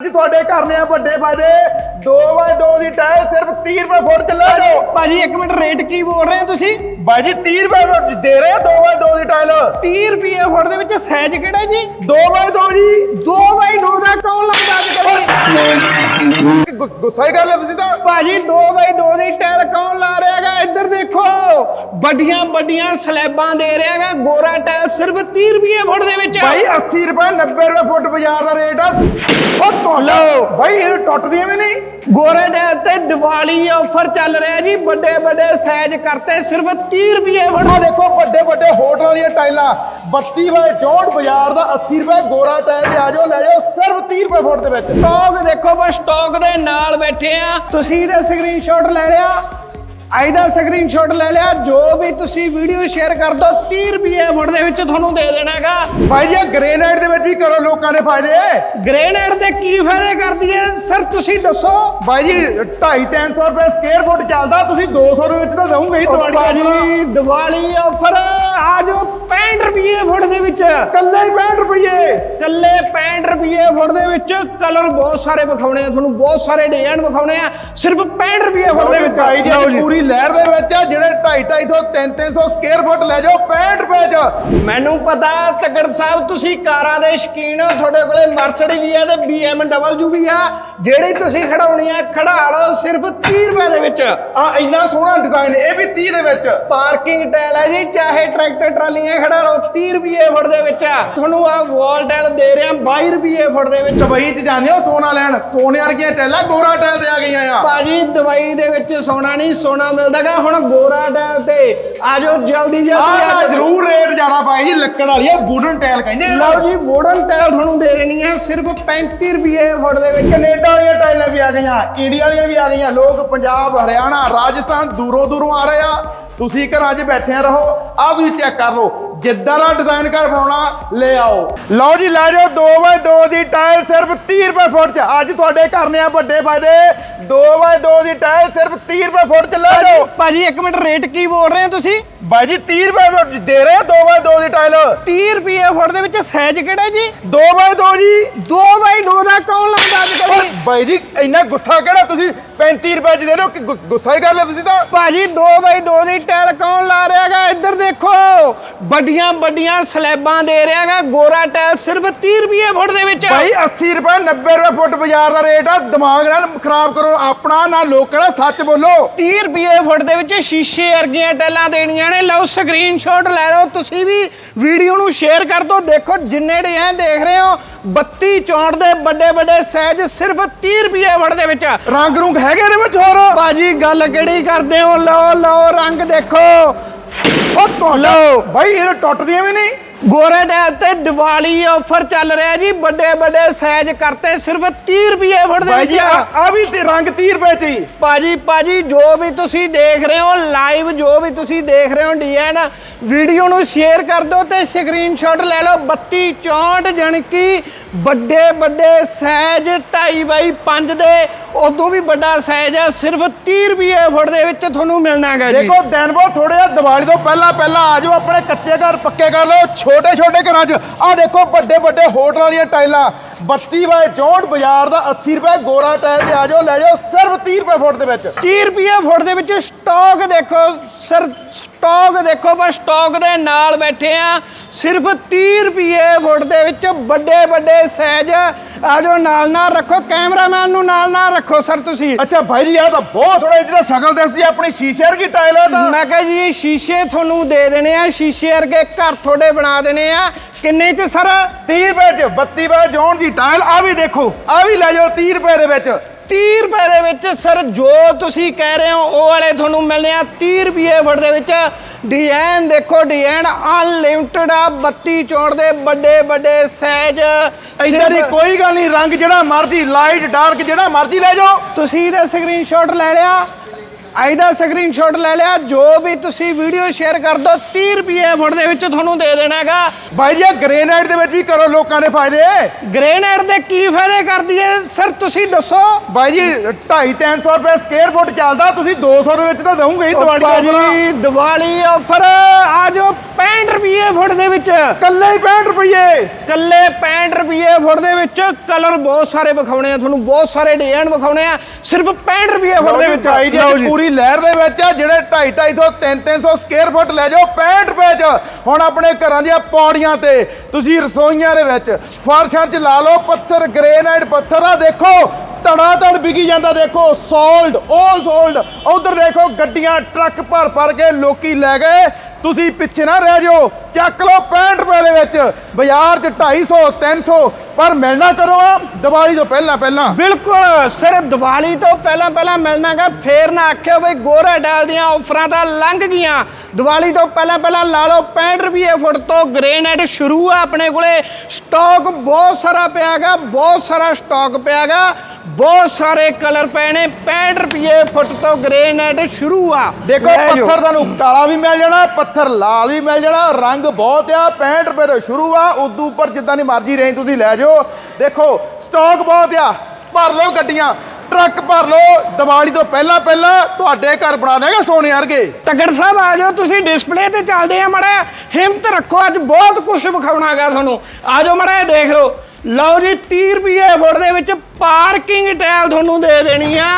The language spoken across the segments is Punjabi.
ਜੀ ਤੁਹਾਡੇ ਕਰਨੇ ਆ ਵੱਡੇ ਫਾਇਦੇ। 2x2 ਦੀ ਟਾਇਲ ਸਿਰਫ 30 ਰੁਪਏ ਫੁੱਟ ਚੱਲਾ ਜੋ ਭਾਜੀ ਇੱਕ ਮਿੰਟ ਰੇਟ ਕੀ ਬੋਲ ਰਹੇ ਹੋ ਤੁਸੀਂ? ਬਾਈ ਜੀ 30 ਰੁਪਏ ਫੁੱਟ ਦੇ ਰਹੇ 2x2 ਦੀ ਟਾਇਲ। 30 ਰੁਪਏ ਫੁੱਟ ਦੇ ਵਿੱਚ ਸਾਈਜ਼ ਕਿਹੜਾ ਜੀ? 2x2 ਜੀ। 2 ਬਾਈ 2 ਦਾ ਕੌਣ ਲਾਉਂਦਾ ਅੱਜ ਕੱਲ੍ਹ? ਗੁ- ਗੁੱਸਾ ਹੀ ਕਰ ਲਿਆ ਤੁਸੀਂ ਤਾਂ। ਭਾਜੀ 2 ਬਾਈ 2 ਦੀ ਟੈਲ ਕੌਣ ਲਾ ਰਿਹਾ ਹੈਗਾ? ਇੱਧਰ ਦੇਖੋ। ਵੱਡੀਆਂ ਵੱਡੀਆਂ ਸਲੈਬਾਂ ਦੇ ਰਿਹਾ ਹੈਗਾ ਗੋਰਾ ਟੈਲ ਸਿਰਫ 30 ਰੁਪਏ ਫੁੱਟ ਦੇ ਵਿੱਚ ਬਾਈ 80 ਰੁਪਏ 90 ਰੁਪਏ ਫੁੱਟ ਬਾਜ਼ਾਰ ਦਾ ਰੇਟ ਆ। ਉਹ ਤੋਂ ਲਓ। ਬਾਈ ਇਹ ਟੁੱਟਦੀਆਂ ਵੀ ਨਹੀਂ। ਗੋਰਾ ਟੈਲ ਤੇ ਦੀਵਾਲੀ ਆਫਰ ਚੱਲ ਰਿਹਾ ਜੀ ਵੱਡੇ ਵੱਡੇ ਸਾਈਜ਼ ਕਰਤੇ ਸਿਰਫ 30 ਰੁਪਏ ਫੁੱਟ। ਆ ਦੇਖੋ ਵੱਡੇ ਵੱਡੇ ਹੋਟਲਾਂ ਦੀਆਂ ਟਾਈਲਾਂ 32 ਬਾਈ 64 ਬਾਜ਼ਾਰ ਦਾ 80 ਰੁਪਏ ਗੋਰਾ ਟਾਇਲ ਤੇ ਆ ਜਾਓ ਲੈ ਜਾਓ ਸਿਰਫ 30 ਰੁਪਏ ਫੁੱਟ ਦੇ ਵਿੱਚ। ਸਟਾਕ ਦੇਖੋ ਬਸ ਸਟਾਕ ਦੇ ਨਾਲ ਬੈਠੇ ਆ। ਤੁਸੀਂ ਇਹਦਾ ਸਕਰੀਨਸ਼ਾਟ ਲੈ ਲਿਆ। ਆਈਦਾ ਸਕਰੀਨਸ਼ਾਟ ਲੈ ਲਿਆ ਜੋ ਵੀ ਤੁਸੀਂ ਵੀਡੀਓ ਸ਼ੇਅਰ ਕਰ ਦੋ 30 ਰੁਪਏ ਫੁੱਟ ਦੇ ਵਿੱਚ ਤੁਹਾਨੂੰ ਦੇ ਦੇਣਾ ਹੈਗਾ। ਬਾਈ ਜੀ ਗ੍ਰੇਨਾਈਟ ਦੇ ਵਿੱਚ ਵੀ ਕਰੋ ਲੋਕਾਂ ਦੇ ਫਾਇਦੇ। ਗ੍ਰੇਨਾਈਟ ਦੇ ਕੀ ਫਾਇਦੇ ਕਰਦੀ ਹੈ? ਸਰ ਤੁਸੀਂ ਦੱਸੋ। ਬਾਈ ਜੀ 2.5 300 ਰੁਪਏ ਸਕੁਅਰ ਫੁੱਟ ਚੱਲਦਾ ਤੁਸੀਂ 200 ਦੇ ਵਿੱਚ ਤਾਂ ਦਊਂਗੇ ਹੀ ਤੁਹਾਡੀ ਭਾਜੀ ਦੀਵਾਲੀ ਆਫਰ ਆ ਜੋ 65 ਰੁਪਏ ਫੁੱਟ ਦੇ ਵਿੱਚ। ਕੱਲੇ ਹੀ 65 ਰੁਪਏ। ਕੱਲੇ 65 ਰੁਪਏ ਫੁੱਟ ਦੇ ਵਿੱਚ। ਕਲਰ ਬਹੁਤ ਸਾਰੇ ਵਿਖਾਉਣੇ ਆ ਤੁਹਾਨੂੰ ਬਹੁਤ ਸਾਰੇ ਡਿਜ਼ਾਈਨ ਵਿਖਾਉਣੇ ਆ। ਸਿਰਫ 65 ਰੁਪਏ ਫੁੱਟ ਦੇ ਵਿੱਚ। ਬਾਈ ਜੀ ਲਓ ਪੂਰੀ ਲਹਿਰ ਦੇ ਵਿੱਚ ਆ ਜਿਹੜੇ 2.5 250 3 300 ਸਕੁਅਰ ਫੁੱਟ ਲੈ ਜਾਓ 65 ਰੁਪਏ ਚ। ਮੈਨੂੰ ਪਤਾ ਤਗੜ ਸਾਹਿਬ ਤੁਸੀਂ ਕਾਰਾਂ ਦੇ ਸ਼ਕੀਨ ਹੋ ਤੁਹਾਡੇ ਕੋਲੇ ਮਰਸਡੀ ਵੀ ਆ ਤੇ BMW ਵੀ ਆ। ਜਿਹੜੀ ਤੁਸੀਂ ਖੜਾਉਣੀ ਆ ਖੜਾ ਲਓ ਸਿਰਫ 30 ਰੁਪਏ ਦੇ ਵਿੱਚ। ਆ ਇੰਨਾ ਸੋਹਣਾ ਡਿਜ਼ਾਈਨ ਇਹ ਵੀ 30 ਦੇ ਵਿੱਚ। ਪਾਰਕਿੰਗ ਟਾਇਲ ਹੈ ਜੀ ਚਾਹੇ ਟਰੈਕਟਰ ਟਰਾਲੀਆਂ ਖੜਾ ਲਓ 30 ਰੁਪਏ ਫੁੱਟ ਦੇ ਵਿੱਚ ਆ। ਤੁਹਾਨੂੰ ਆ ਵਾਲ ਟਾਇਲ ਦੇ ਰਿਹਾ 22 ਰੁਪਏ ਫੁੱਟ ਦੇ ਵਿੱਚ। ਦੁਬਈ ਚ ਜਾਂਦੇ ਹੋ ਸੋਨਾ ਲੈਣ ਸੋਨੇ ਵਰਗੀਆਂ ਟੈਲਾਂ ਗੋਰਾ ਟੈਲ ਤੇ ਆ ਗਈਆਂ ਆ। ਭਾਜੀ ਦਵਾਈ ਦੇ ਵਿੱਚ ਸੋਨਾ ਨਹੀਂ ਸੋਨਾ ਮਿਲਦਾਗਾ ਹੁਣ ਗੋਰਾ ਟਾਇਲ ਤੇ। ਆਜੋ ਜਲਦੀ ਜਲਦੀ ਆ ਜ਼ਰੂਰ ਰੇਟ ਜ਼ਿਆਦਾ ਪਾਈ ਜੀ ਲੱਕੜ ਵਾਲੀ ਆ ਵੁਡਨ ਟੈਲ ਕਹਿੰਦੇ ਆ। ਲਓ ਜੀ ਵੋਡਨ ਟਾਇਲ ਤੁਹਾਨੂੰ ਦੇ ਦੇਣੀ ਹੈ ਸਿਰਫ 35 ਰੁਪਏ ਫੁੱਟ ਦੇ ਵਿੱਚ। ਕੈਨੇਡਾ ਵਾਲੀਆਂ ਟਾਈਲਾਂ ਵੀ ਆ ਗਈਆਂ ਇੰਡੀਆ ਵਾਲੀਆਂ ਵੀ ਆ ਗਈਆਂ ਲੋਕ ਪੰਜਾਬ ਹਰਿਆਣਾ ਰਾਜਸਥਾਨ ਦੂਰੋਂ ਦੂਰੋਂ ਆ ਰਹੇ ਆ। ਤੁਸੀਂ ਘਰਾਂ 'ਚ ਬੈਠੇ ਰਹੋ ਆ ਤੁਸੀਂ ਚੈੱਕ ਕਰ ਲਓ ਜਿੱਦਾਂ ਦਾ ਡਿਜ਼ਾਈਨ ਘਰ ਬਣਾਉਣਾ ਲੈ ਆਓ। ਲਓ ਜੀ ਲੈ ਜਾਓ 2x2 ਦੀ ਟਾਇਲ ਸਿਰਫ 30 ਰੁਪਏ ਫੁੱਟ 'ਚ। ਅੱਜ ਤੁਹਾਡੇ ਕਰਨੇ ਆ ਵੱਡੇ ਫਾਇਦੇ। 2x2 ਦੀ ਟਾਇਲ ਸਿਰਫ 30 ਰੁਪਏ ਫੁੱਟ 'ਚ ਲੈ ਜਾਓ। ਭਾਜੀ ਇੱਕ ਮਿੰਟ ਰੇਟ ਕੀ ਬੋਲ ਰਹੇ ਹੋ ਤੁਸੀਂ? ਬਾਈ ਜੀ 30 ਰੁਪਏ ਫੁੱਟ ਦੇ ਰਹੇ ਆ 2x2 ਦੀ ਟਾਇਲ 30 ਰੁਪਏ ਫੁੱਟ ਦੇ ਵਿੱਚ ਸਾਈਜ਼ ਕਿਹੜਾ ਜੀ? 2x2 ਜੀ। 2 ਬਾਈ 2 ਦਾ ਕੌਣ ਲਾਉਂਦਾ ਅੱਜ ਕੱਲ੍ਹ? ਬਾਈ ਜੀ ਇੰਨਾ ਗੁੱਸਾ ਕਿਹੜਾ ਤੁਸੀਂ 35 ਰੁਪਏ 'ਚ ਦੇ ਰਹੇ ਹੋ? ਕਿ ਗੁ- ਗੁੱਸਾ ਹੀ ਕਰ ਲਿਆ ਤੁਸੀਂ ਤਾਂ। ਭਾਜੀ 2 ਬਾਈ 2 ਦੀ ਟੈਲ ਕੌਣ ਲਾ ਰਿਹਾ ਹੈਗਾ? ਇੱਧਰ ਦੇਖੋ। ਵੱਡੀਆਂ ਵੱਡੀਆਂ ਸਲੈਬਾਂ ਦੇ ਰਿਹਾ ਹੈਗਾ। ਗੋਰਾ ਟੈਲ ਸਿਰਫ 30 ਰੁਪਏ ਫੁੱਟ ਦੇ ਵਿੱਚ ਭਾਈ 80 ਰੁਪਏ 90 ਰੁਪਏ ਫੁੱਟ ਬਾਜ਼ਾਰ ਦਾ ਰੇਟ ਆ। ਦਿਮਾਗ ਨਾਲ ਖਰਾਬ ਕਰੋ। ਆਪਣਾ ਨਾ ਲੋਕਾਂ ਦਾ ਸੱਚ ਬੋਲੋ। 30 ਰੁਪਏ ਫੁੱਟ ਦੇ ਵਿੱਚ ਸ਼ੀਸ਼ੇ ਵਰਗੀਆਂ ਟੈਲਾਂ ਦੇਣੀਆਂ ਨੇ। ਲਓ ਸਕਰੀਨਸ਼ਾਟ ਲੈ ਲਓ। ਤੁਸੀਂ ਵੀ ਵੀਡੀਓ ਨੂੰ ਸ਼ੇਅਰ ਕਰ ਦਿਓ। ਦੇਖੋ ਜਿੰਨੇ ਡਿਜ਼ਾਈਨ ਦੇਖ ਰਹੇ ਹੋ 32 64 ਦੇ ਵੱਡੇ ਵੱਡੇ ਸਾਈਜ਼ ਸਿਰਫ 30 ਰੁਪਏ ਫੁੱਟ ਦੇ ਵਿੱਚ ਰੰਗ ਰੂੰਗ ਹੈਗੇ ਇਹਦੇ ਵਿੱਚ ਹੋਰ? ਬਾਜੀ ਗੱਲ ਕਿਹੜੀ ਕਰਦੇ ਹੋ? ਲਓ ਲਓ ਰੰਗ ਦੇਖੋ। ਉਹ ਤੋਂ ਲਓ। ਭਾਈ ਇਹ ਟੁੱਟਦੀਆਂ ਵੀ ਨਹੀਂ। ਗੋਰੇ ਟੈਲ ਤੇ ਦੀਵਾਲੀ ਆਫਰ ਚੱਲ ਰਿਹਾ ਜੀ। ਵੱਡੇ ਵੱਡੇ ਸਾਈਜ਼ ਕਰਤੇ ਸਿਰਫ 30 ਰੁਪਏ ਫੁੱਟ ਦੇ ਭਾਈ ਜੀ ਵਿੱਚ ਆ ਵੀ ਤੇ ਰੰਗ 30 ਰੁਪਏ ਚ ਹੀ। ਭਾਜੀ ਭਾਜੀ ਜੋ ਵੀ ਤੁਸੀਂ ਦੇਖ ਰਹੇ ਹੋ ਲਾਈਵ ਜੋ ਵੀ ਤੁਸੀਂ ਦੇਖ ਰਹੇ ਹੋ ਡਿਜ਼ਾਈਨ ਵੀਡੀਓ ਨੂੰ ਸ਼ੇਅਰ ਕਰ ਦਿਓ ਤੇ ਸਕਰੀਨਸ਼ਾਟ ਲੈ ਲਓ। 32 64 ਜਾਣੀ ਕਿ ਵੱਡੇ ਵੱਡੇ ਸਾਈਜ਼ 2.5 ਬਾਈ 5 ਦੇ ਉਦੋਂ ਵੀ ਵੱਡਾ ਸਾਈਜ਼ ਆ ਸਿਰਫ 30 ਰੁਪਏ ਫੁੱਟ ਦੇ ਵਿੱਚ ਤੁਹਾਨੂੰ ਮਿਲਣਾ ਹੈਗਾ ਜੀ। ਦੇਖੋ ਦਿਨ ਬਹੁਤ ਥੋੜੇ ਆ ਦੀਵਾਲੀ ਤੋਂ ਪਹਿਲਾਂ ਪਹਿਲਾਂ ਆ ਜਾਓ ਆਪਣੇ ਕੱਚੇ ਘਰ ਪੱਕੇ ਕਰ ਲਓ ਛੋਟੇ ਛੋਟੇ ਘਰਾਂ 'ਚ। ਆ ਦੇਖੋ ਵੱਡੇ ਵੱਡੇ ਹੋਟਲਾਂ ਵਾਲੀਆਂ ਟਾਈਲਾਂ 32 ਬਾਏ 64 ਬਾਜ਼ਾਰ ਦਾ 80 ਰੁਪਏ ਗੋਰਾ ਟਾਇਲ ਤੇ ਆ ਜਾਓ ਲੈ ਜਾਓ ਸਿਰਫ 30 ਰੁਪਏ ਫੁੱਟ ਦੇ ਵਿੱਚ। 30 ਰੁਪਏ ਫੁੱਟ ਦੇ ਵਿੱਚ ਸਟਾਕ ਦੇਖੋ ਸਰ ਸਟਾਕ ਦੇਖੋ ਬਸ ਸਟਾਕ ਦੇ ਨਾਲ ਬੈਠੇ ਆ। ਸਿਰਫ 30 ਰੁਪਏ ਫੁੱਟ ਦੇ ਵਿੱਚ ਵੱਡੇ ਵੱਡੇ ਸਾਈਜ਼ ਆ ਜੋ ਨਾਲ ਨਾਲ ਰੱਖੋ ਕੈਮਰਾਮੈਨ ਨੂੰ ਨਾਲ ਨਾਲ ਰੱਖੋ ਸਰ ਤੁਸੀਂ। ਅੱਛਾ ਭਾਈ ਜੀ ਇਹ ਤਾਂ ਬਹੁਤ ਸੋਹਣਾ ਜਿਹੜਾ ਸ਼ਕਲ ਦਿਸਦੀ ਆਪਣੀ ਸ਼ੀਸ਼ੇ ਵਰਗੀ ਟਾਇਲ ਆ ਤਾਂ। ਮੈਂ ਕਿਹਾ ਜੀ ਸ਼ੀਸ਼ੇ ਤੁਹਾਨੂੰ ਦੇ ਦੇਣੇ ਆ ਸ਼ੀਸ਼ੇ ਵਰਗੇ ਘਰ ਤੁਹਾਡੇ ਬਣਾ ਦੇਣੇ ਆ। ਕਿੰਨੇ ਚ ਸਰ? 30 ਰੁਪਏ ਚ 32 ਬਾਏ ਜੌਨ ਦੀ ਟਾਇਲ ਆ ਵੀ ਦੇਖੋ ਆ ਵੀ ਲੈ ਜਾਓ 30 ਰੁਪਏ ਦੇ ਵਿੱਚ। 30 ਰੁਪਏ ਦੇ ਵਿੱਚ ਸਰ ਜੋ ਤੁਸੀਂ ਕਹਿ ਰਹੇ ਹੋ ਉਹ ਵਾਲੇ ਤੁਹਾਨੂੰ ਮਿਲਣੇ ਆ 30 ਰੁਪਏ ਫੁੱਟ ਦੇ ਵਿੱਚ। ਡਿਜ਼ਾਈਨ ਦੇਖੋ ਡਿਜ਼ਾਈਨ ਅਨਲਿਮਟਿਡ ਆ 32 ਚੌੜ ਦੇ ਵੱਡੇ ਵੱਡੇ ਸਾਈਜ਼ ਇਧਰ ਹੀ ਕੋਈ ਗੱਲ ਨਹੀਂ ਰੰਗ ਜਿਹੜਾ ਮਰਜ਼ੀ ਲਾਈਟ ਡਾਰਕ ਜਿਹੜਾ ਮਰਜ਼ੀ ਲੈ ਜਾਓ। ਤੁਸੀਂ ਇਹਦਾ ਸਕਰੀਨਸ਼ਾਟ ਲੈ ਲਿਆ। ਇਹਦਾ ਸਕਰੀਨਸ਼ਾਟ ਲੈ ਲਿਆ ਜੋ ਵੀ ਤੁਸੀਂ ਵੀਡੀਓ ਸ਼ੇਅਰ ਕਰ ਦੋ 30 ਰੁਪਏ ਫੁੱਟ ਦੇ ਵਿੱਚ ਤੁਹਾਨੂੰ ਦੇ ਦੇਣਾ ਹੈਗਾ। ਬਾਈ ਜੀ ਗ੍ਰੇਨਾਈਟ ਦੇ ਵਿੱਚ ਵੀ ਕਰੋ ਲੋਕਾਂ ਦੇ ਫਾਇਦੇ। ਗ੍ਰੇਨਾਈਟ ਦੇ ਕੀ ਫਾਇਦੇ ਕਰਦੀ ਹੈ ਸਰ ਤੁਸੀਂ ਦੱਸੋ। ਬਾਈ ਜੀ 2.5 300 ਰੁਪਏ ਸਕੁਅਰ ਫੁੱਟ ਚੱਲਦਾ ਤੁਸੀਂ 200 ਦੇ ਵਿੱਚ ਤਾਂ ਦਊਂਗੇ ਹੀ ਦਿਵਾਲੀ ਦਾ ਆਫਰ ਆ। ਜੋ 65 ਰੁਪਏ ਫੁੱਟ ਦੇ ਵਿੱਚ। ਕੱਲੇ ਹੀ 65 ਰੁਪਏ। ਕੱਲੇ 65 ਰੁਪਏ ਫੁੱਟ ਦੇ ਵਿੱਚ ਕਲਰ ਬਹੁਤ ਸਾਰੇ ਵਿਖਾਉਣੇ ਆ ਤੁਹਾਨੂੰ ਬਹੁਤ ਸਾਰੇ ਡਿਜ਼ਾਈਨ ਵਿਖਾਉਣੇ ਆ ਸਿਰਫ 65 ਰੁਪਏ ਫੁੱਟ ਦੇ ਵਿੱਚ। ਬਾਈ ਜੀ ਪੂਰੀ ਲਹਿਰ ਦੇ ਵਿੱਚ ਜਿਹੜੇ 2.5 300 ਸਕੁਅਰ ਫੁੱਟ ਲੈ ਜਾਓ 65 ਰੁਪਏ ਚ। ਹੁਣ ਆਪਣੇ ਘਰਾਂ ਦੀਆਂ ਪੌੜੀਆਂ ਤੇ ਤੁਸੀਂ ਰਸੋਈਆਂ ਦੇ ਵਿੱਚ ਫਰਸ਼ਾਂ 'ਚ ਲਾ ਲਓ, ਪੱਥਰ ਗ੍ਰੇਨਾਈਟ ਪੱਥਰ। ਆ ਦੇਖੋ ਧੜਾ ਧੜ ਵਿਕੀ ਜਾਂਦਾ, ਦੇਖੋ ਸੋਲਡ 올 ਸੋਲਡ ਉਧਰ ਦੇਖੋ, ਗੱਡੀਆਂ, ਟਰੱਕ ਭਰ ਭਰ ਕੇ ਲੋਕੀ ਲੈ ਗਏ। ਤੁਸੀਂ ਪਿੱਛੇ ਨਾ ਰਹਿ ਜਾਓ, ਚੱਕ ਲਓ 65 ਰੁਪਏ ਦੇ ਵਿੱਚ। ਬਾਜ਼ਾਰ 'ਚ 250 300 ਪਰ ਮਿਲਣਾ ਕਰੋ ਦੀਵਾਲੀ ਤੋਂ ਪਹਿਲਾਂ ਪਹਿਲਾਂ। ਬਿਲਕੁਲ, ਸਿਰਫ ਦੀਵਾਲੀ ਤੋਂ ਪਹਿਲਾਂ ਪਹਿਲਾਂ ਮਿਲਣਾਗਾ ਫੇਰ ਨਾ ਆਖਿਓ ਬਈ ਗੋਰਾ ਡਾਲ ਦੀਆਂ ਆਫਰਾਂ ਤਾਂ ਲੰਘ ਗਈਆਂ। ਦੀਵਾਲੀ ਤੋਂ ਪਹਿਲਾਂ ਪਹਿਲਾਂ ਲਾ ਲਓ 65 ਰੁਪਏ ਫੁੱਟ ਤੋਂ ਗ੍ਰੇਨਾਈਟ ਸ਼ੁਰੂ ਆ ਆਪਣੇ ਕੋਲੇ। ਸਟਾਕ ਬਹੁਤ ਸਾਰਾ ਪਿਆਗਾ ਬਹੁਤ ਸਾਰਾ ਸਟਾਕ ਪਿਆਗਾ ਬਹੁਤ ਸਾਰੇ ਕਲਰ ਪਏ ਨੇ 65 ਰੁਪਏ ਫੁੱਟ ਤੋਂ ਗ੍ਰੇਨਾਈਟ ਸ਼ੁਰੂ ਆ। ਦੇਖੋ। ਪੱਥਰ ਤੁਹਾਨੂੰ ਕਾਲਾ ਵੀ ਮਿਲ ਜਾਣਾ ਪੱਥਰ ਲਾਲ ਵੀ ਮਿਲ ਜਾਣਾ ਰੰਗ ਬਹੁਤ ਆ 65 ਰੁਪਏ ਤੋਂ ਸ਼ੁਰੂ ਆ ਉਦੋਂ ਉੱਪਰ ਜਿੱਦਾਂ ਦੀ ਮਰਜ਼ੀ ਰੇਂਜ ਤੁਸੀਂ ਲੈ ਜਾਓ। ਦੇਖੋ ਸਟਾਕ ਬਹੁਤ ਆ ਭਰ ਲਓ ਗੱਡੀਆਂ ਟਰੱਕ ਭਰ ਲਓ ਦੀਵਾਲੀ ਤੋਂ ਪਹਿਲਾਂ ਪਹਿਲਾਂ ਤੁਹਾਡੇ ਘਰ ਬਣਾ ਦੇਗਾ ਸੋਨੇ ਵਰਗੇ। ਤਗੜ ਸਾਹਿਬ ਆ ਜਾਓ ਤੁਸੀਂ ਡਿਸਪਲੇ ਤੇ ਚੱਲਦੇ ਆ ਮੜਾ ਹਿੰਮਤ ਰੱਖੋ ਅੱਜ ਬਹੁਤ ਕੁਝ ਵਿਖਾਉਣਾਗਾ ਤੁਹਾਨੂੰ। ਆ ਜਾਓ ਮੜਾ ਦੇਖ ਲਓ। ਲਓ ਜੀ 30 ਰੁਪਏ ਫੁੱਟ ਦੇ ਵਿੱਚ ਪਾਰਕਿੰਗ ਟੈਲ ਤੁਹਾਨੂੰ ਦੇ ਦੇਣੀ ਆ।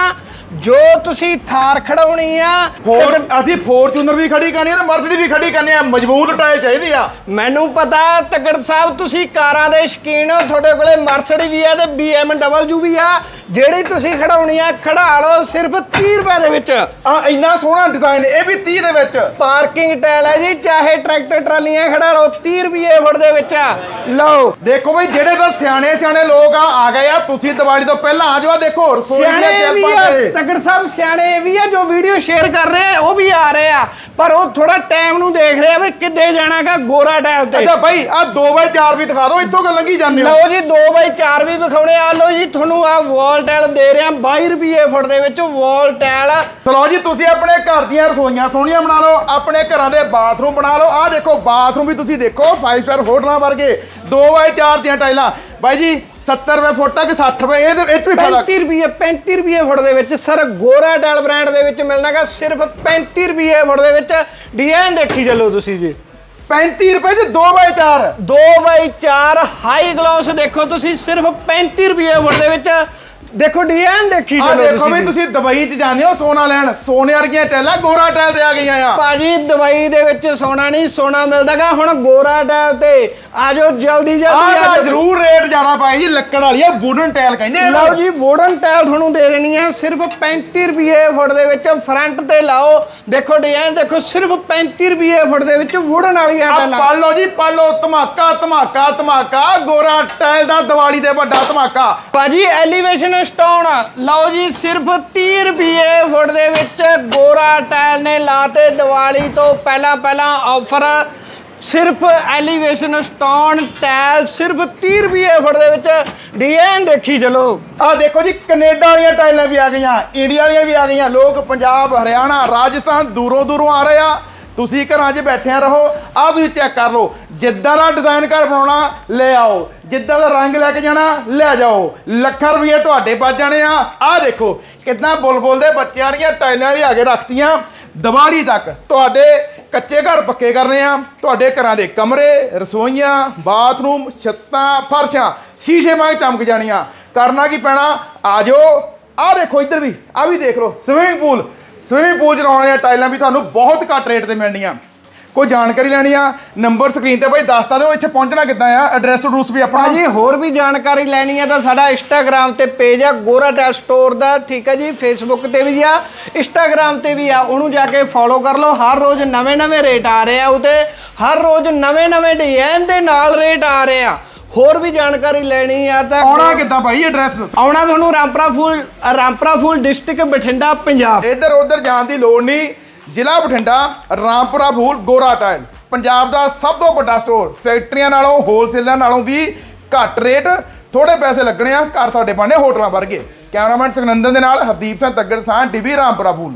ਜੋ ਤੁਸੀਂ ਥਾਰ ਖੜਾਉਣੀ ਆ ਫੋਰ ਅਸੀਂ ਫੋਰਚੂਨਰ ਵੀ ਖੜੀ ਕਰਨੀ ਆ ਤੇ ਮਰਸਡੀ ਵੀ ਖੜੀ ਕਰਨੀ ਆ। ਮਜ਼ਬੂਤ ਟਾਇਰ ਚਾਹੀਦੀ ਆ। ਮੈਨੂੰ ਪਤਾ ਤਗੜ ਸਾਹਿਬ ਤੁਸੀਂ ਕਾਰਾਂ ਦੇ ਸ਼ੌਕੀਨ ਹੋ ਤੁਹਾਡੇ ਕੋਲੇ ਮਰਸਡੀ ਵੀ ਆ ਤੇ BMW ਵੀ ਆ। ਜਿਹੜੀ ਤੁਸੀਂ ਖੜਾਉਣੀ ਆ ਖੜਾ ਲਓ ਸਿਰਫ 30 ਰੁਪਏ ਦੇ ਵਿੱਚ। ਆ ਇੰਨਾ ਸੋਹਣਾ ਡਿਜ਼ਾਈਨ ਇਹ ਵੀ 30 ਦੇ ਵਿੱਚ। ਪਾਰਕਿੰਗ ਟੈਲ ਹੈ ਜੀ ਚਾਹੇ ਟਰੈਕਟਰ ਟਰਾਲੀਆਂ ਖੜਾ ਲਓ 30 ਰੁਪਏ ਫੁੱਟ ਦੇ ਵਿੱਚ ਲਓ। ਦੇਖੋ ਬਈ ਜਿਹੜੇ ਤਾਂ ਸਿਆਣੇ ਸਿਆਣੇ ਲੋਕ ਆ ਆ ਗਏ ਆ। ਤੁਸੀਂ ਦੀਵਾਲੀ ਤੋਂ ਪਹਿਲਾਂ ਆ ਜਾਓ ਦੇਖੋ ਰਸੋਈ ਦੀਆਂ ਸਿਆਣੇ ਵੀ ਸ਼ੈਲਫਾਂ ਆ ਤੇ ਤਗੜ ਸਾਹਿਬ ਸਿਆਣੇ ਵੀ ਆ ਜੋ ਵੀਡੀਓ ਸ਼ੇਅਰ ਕਰ ਰਹੇ ਆ ਉਹ ਵੀ ਆ ਰਹੇ ਆ। ਪਰ ਉਹ ਥੋੜਾ ਟਾਈਮ ਨੂੰ ਦੇਖ ਰਹੇ ਆ ਵੀ ਕਿੱਦੇ ਜਾਣਾਗਾ ਗੋਰਾ ਟੈਲ ਤੇ। ਅੱਛਾ ਭਾਈ ਆ 2x4 ਵੀ ਦਿਖਾ ਦਿਓ ਇੱਥੋਂ ਕਿ ਲੰਗੀ ਜਾਂਦੇ ਹੋ? ਲਓ ਜੀ 2x4 ਵੀ ਵਿਖਾਉਣੇ ਆ। ਲਓ ਜੀ ਤੁਹਾਨੂੰ ਆ ਵਾਲ ਟੈਲ ਦੇ ਰਹੇ ਆ 22 ਰੁਪਏ ਫੁੱਟ ਦੇ ਵਿੱਚ ਵਾਲ ਟੈਲ ਚਲੋ ਜੀ ਤੁਸੀਂ ਆਪਣੇ ਘਰ ਦੀਆਂ ਰਸੋਈਆਂ ਸੋਹਣੀਆਂ ਬਣਾ ਲਓ ਆਪਣੇ ਘਰਾਂ ਦੇ ਬਾਥਰੂਮ ਬਣਾ ਲਓ। ਆਹ ਦੇਖੋ ਬਾਥਰੂਮ ਵੀ ਤੁਸੀਂ ਦੇਖੋ 5 ਸਟਾਰ ਹੋਟਲਾਂ ਵਰਗੇ 2x4 ਦੀਆਂ ਟਾਈਲਾਂ ਬਾਈ ਜੀ 70 ਰੁਪਏ ਫੁੱਟ ਆ ਕਿ 60 ਰੁਪਏ? ਇਹਦੇ ਵਿੱਚ ਵੀ ਫ਼ਰਕ 35 ਰੁਪਏ 35 ਰੁਪਏ ਫੁੱਟ ਦੇ ਵਿੱਚ ਸਰ ਗੋਰਾ ਟੈਲ ਬ੍ਰਾਂਡ ਦੇ ਵਿੱਚ ਮਿਲਣਾਗਾ ਸਿਰਫ 35 ਰੁਪਏ ਫੁੱਟ ਦੇ ਵਿੱਚ। ਡਿਜ਼ਾਈਨ ਦੇਖੀ ਚੱਲੋ ਤੁਸੀਂ ਜੀ। 35 ਰੁਪਏ ਚ 2x4 2x4 ਹਾਈ ਗਲੋਸ ਦੇਖੋ ਤੁਸੀਂ ਸਿਰਫ 35 ਰੁਪਏ ਫੁੱਟ ਦੇ ਵਿੱਚ। ਦੇਖੋ ਡਿਜ਼ਾਈਨ ਦੇਖੀ ਆ ਚੱਲੋ ਦੇਖੋ ਵੀ। ਤੁਸੀਂ ਦੁਬਈ ਚ ਜਾਂਦੇ ਹੋ ਸੋਨਾ ਲੈਣ। ਸੋਨੇ ਵਰਗੀਆਂ ਟਾਈਲਾਂ ਗੋਰਾ ਟਾਈਲ ਤੇ ਆ ਗਈਆਂ ਆ। ਭਾਜੀ ਦਵਾਈ ਦੇ ਵਿੱਚ ਸੋਨਾ ਨਹੀਂ ਸੋਨਾ ਮਿਲਦਾਗਾ। ਹੁਣ ਗੋਰਾ ਟੈਲ ਤੇ। ਆਜੋ ਜਲਦੀ ਜਲਦੀ ਆਜੋ ਜ਼ਰੂਰ ਰੇਟ ਜ਼ਿਆਦਾ ਪਾਈ ਜੀ ਲੱਕੜ ਵਾਲੀ ਆ ਵੁਡਨ ਟਾਈਲ ਕਹਿੰਦੇ ਆ ਲਓ ਜੀ ਵੁਡਨ ਟਾਇਲ ਤੁਹਾਨੂੰ ਦੇ ਦੇਣੀ ਹੈ ਸਿਰਫ 35 ਰੁਪਏ ਫੁੱਟ ਦੇ ਵਿੱਚ ਫਰੰਟ ਤੇ ਲਾਓ। ਦੇਖੋ ਡਿਜ਼ਾਈਨ ਦੇਖੋ ਸਿਰਫ 35 ਰੁਪਏ ਫੁੱਟ ਦੇ ਵਿੱਚ ਵੁਡਨ ਵਾਲੀਆਂ ਆ ਟਾਇਲਾਂ ਪੜ ਲਓ ਜੀ ਪੜ ਲਓ। ਧਮਾਕਾ ਧਮਾਕਾ ਧਮਾਕਾ। ਗੋਰਾ ਟਾਈਲ ਦਾ ਦੀਵਾਲੀ ਦੇ ਵੱਡਾ ਧਮਾਕਾ। ਭਾਜੀ ਐਲੀਵੇਸ਼ਨ ਸਟੋਨ ਲਓ ਜੀ, ਸਿਰਫ 30 ਰੁਪਏ ਫੁੱਟ ਦੇ ਵਿੱਚ ਗੋਰਾ ਟਾਇਲ ਨੇ ਲਾਤੇ। ਦੀਵਾਲੀ ਤੋਂ ਪਹਿਲਾਂ ਪਹਿਲਾਂ ਆਫਰ। ਸਿਰਫ ਐਲੀਵੇਸ਼ਨ ਸਟੋਨ ਟਾਇਲ ਸਿਰਫ 30 ਰੁਪਏ ਫੁੱਟ ਦੇ ਵਿੱਚ। ਡਿਜ਼ਾਈਨ ਦੇਖੀ ਚਲੋ। ਆ ਦੇਖੋ ਜੀ, ਕੈਨੇਡਾ ਵਾਲੀਆਂ ਟਾਈਲਾਂ ਵੀ ਆ ਗਈਆਂ, ਇੰਡੀਆ ਵਾਲੀਆਂ ਵੀ ਆ ਗਈਆਂ। ਲੋਕ ਪੰਜਾਬ, ਹਰਿਆਣਾ, ਰਾਜਸਥਾਨ ਦੂਰੋਂ ਦੂਰੋਂ ਆ ਰਹੇ ਆ। ਤੁਸੀਂ ਘਰਾਂ 'ਚ ਬੈਠਿਆਂ ਰਹੋ। ਆਹ ਤੁਸੀਂ ਚੈੱਕ ਕਰ ਲਓ। ਜਿੱਦਾਂ ਦਾ ਡਿਜ਼ਾਈਨ ਘਰ ਬਣਾਉਣਾ, ਲੈ ਆਓ। ਜਿੱਦਾਂ ਦਾ ਰੰਗ ਲੈ ਕੇ ਜਾਣਾ, ਲੈ ਜਾਓ। ਲੱਖਾਂ ਰੁਪਏ ਤੁਹਾਡੇ ਬਚ ਜਾਣੇ ਆ। ਆਹ ਦੇਖੋ ਕਿੰਨਾ ਬੁਲਬੁਲ ਦੇ ਬੱਚਿਆਂ ਦੀਆਂ ਟਾਈਲਾਂ ਲਿਆ ਕੇ ਰੱਖਤੀਆਂ। ਦੀਵਾਲੀ ਤੱਕ ਤੁਹਾਡੇ ਕੱਚੇ ਘਰ ਪੱਕੇ ਕਰਨੇ ਆ। ਤੁਹਾਡੇ ਘਰਾਂ ਦੇ ਕਮਰੇ, ਰਸੋਈਆਂ, ਬਾਥਰੂਮ, ਛੱਤਾਂ, ਫਰਸ਼ਾਂ, ਸ਼ੀਸ਼ੇ ਵਾਂਗ ਚਮਕ ਜਾਣੀਆਂ। ਕਰਨਾ ਕੀ ਪੈਣਾ? ਆ ਜਾਓ। ਆ ਦੇਖੋ ਇੱਧਰ ਵੀ ਆ ਵੀ ਦੇਖ ਲਓ। Swimming pool. ਸਵਿਮਿੰਗ ਪੂਲ ਚ ਲਾਉਣ ਵਾਲੀਆਂ ਟਾਈਲਾਂ ਵੀ ਤੁਹਾਨੂੰ ਬਹੁਤ ਘੱਟ ਰੇਟ ਤੇ ਮਿਲਣੀਆਂ। ਕੋਈ ਜਾਣਕਾਰੀ ਲੈਣੀ ਆ? ਨੰਬਰ ਸਕਰੀਨ ਤੇ ਭਾਈ ਦੱਸਤਾ ਦਿਓ ਇੱਥੇ ਪਹੁੰਚਣਾ ਕਿੱਦਾਂ ਆ? ਐਡਰੈਸ ਰੂਸ ਵੀ ਆਪਣਾ। ਭਾਜੀ ਹੋਰ ਵੀ ਜਾਣਕਾਰੀ ਲੈਣੀ ਹੈ ਤਾਂ ਸਾਡਾ ਇੰਸਟਾਗ੍ਰam ਤੇ ਪੇਜ ਆ ਗੋਰਾ ਟੈਲ ਸਟੋਰ ਦਾ ਠੀਕ ਹੈ ਜੀ? ਫੇਸਬੁੱਕ ਤੇ ਵੀ ਆ ਇੰਸਟਾਗ੍ਰam ਤੇ ਵੀ ਆ ਉਹਨੂੰ ਜਾ ਕੇ ਫੋਲੋ ਕਰ ਲਓ। ਹਰ ਰੋਜ਼ ਨਵੇਂ-ਨਵੇਂ ਰੇਟ ਆ ਰਹੇ ਆ ਉਹਤੇ ਹਰ ਰੋਜ਼ ਨਵੇਂ-ਨਵੇਂ ਡਿਜ਼ਾਈਨ ਦੇ ਨਾਲ ਰੇਟ ਆ ਰਹੇ ਆ। ਹੋਰ ਵੀ ਜਾਣਕਾਰੀ ਲੈਣੀ ਆ ਤਾਂ ਆਉਣਾ ਕਿੱਦਾਂ ਭਾਈ ਐਡਰੈਸ ਦੱਸੋ ਆਉਣਾ ਤੁਹਾਨੂੰ ਰਾਮਪੁਰਾ ਫੂਲ ਰਾਮਪੁਰਾ ਫੂਲ ਡਿਸਟ੍ਰਿਕਟ ਬਠਿੰਡਾ ਪੰਜਾਬ। ਇੱਧਰ ਉੱਧਰ ਜਾਣ ਦੀ ਲੋੜ ਨਹੀਂ। ਜ਼ਿਲ੍ਹਾ ਬਠਿੰਡਾ, ਰਾਮਪੁਰਾ ਫੂਲ ਗੋਰਾ ਟਾਇਲ। ਪੰਜਾਬ ਦਾ ਸਭ ਤੋਂ ਵੱਡਾ ਸਟੋਰ। ਫੈਕਟਰੀਆਂ ਨਾਲੋਂ ਹੋਲਸੇਲਰ ਨਾਲੋਂ ਵੀ ਘੱਟ ਰੇਟ। ਥੋੜੇ ਪੈਸੇ ਲੱਗਣੇ ਆ, ਘਰ ਤੁਹਾਡੇ ਬਣਨੇ ਹੋਟਲਾਂ ਵਰਗੇ। ਕੈਮਰਾਮੈਨ ਸੁਖਨੰਦਨ ਦੇ ਨਾਲ ਹਰਦੀਪ ਸਿੰਘ ਤੱਗੜ ਸਾਹ ਟੀਵੀ ਰਾਮਪੁਰਾ ਫੂਲ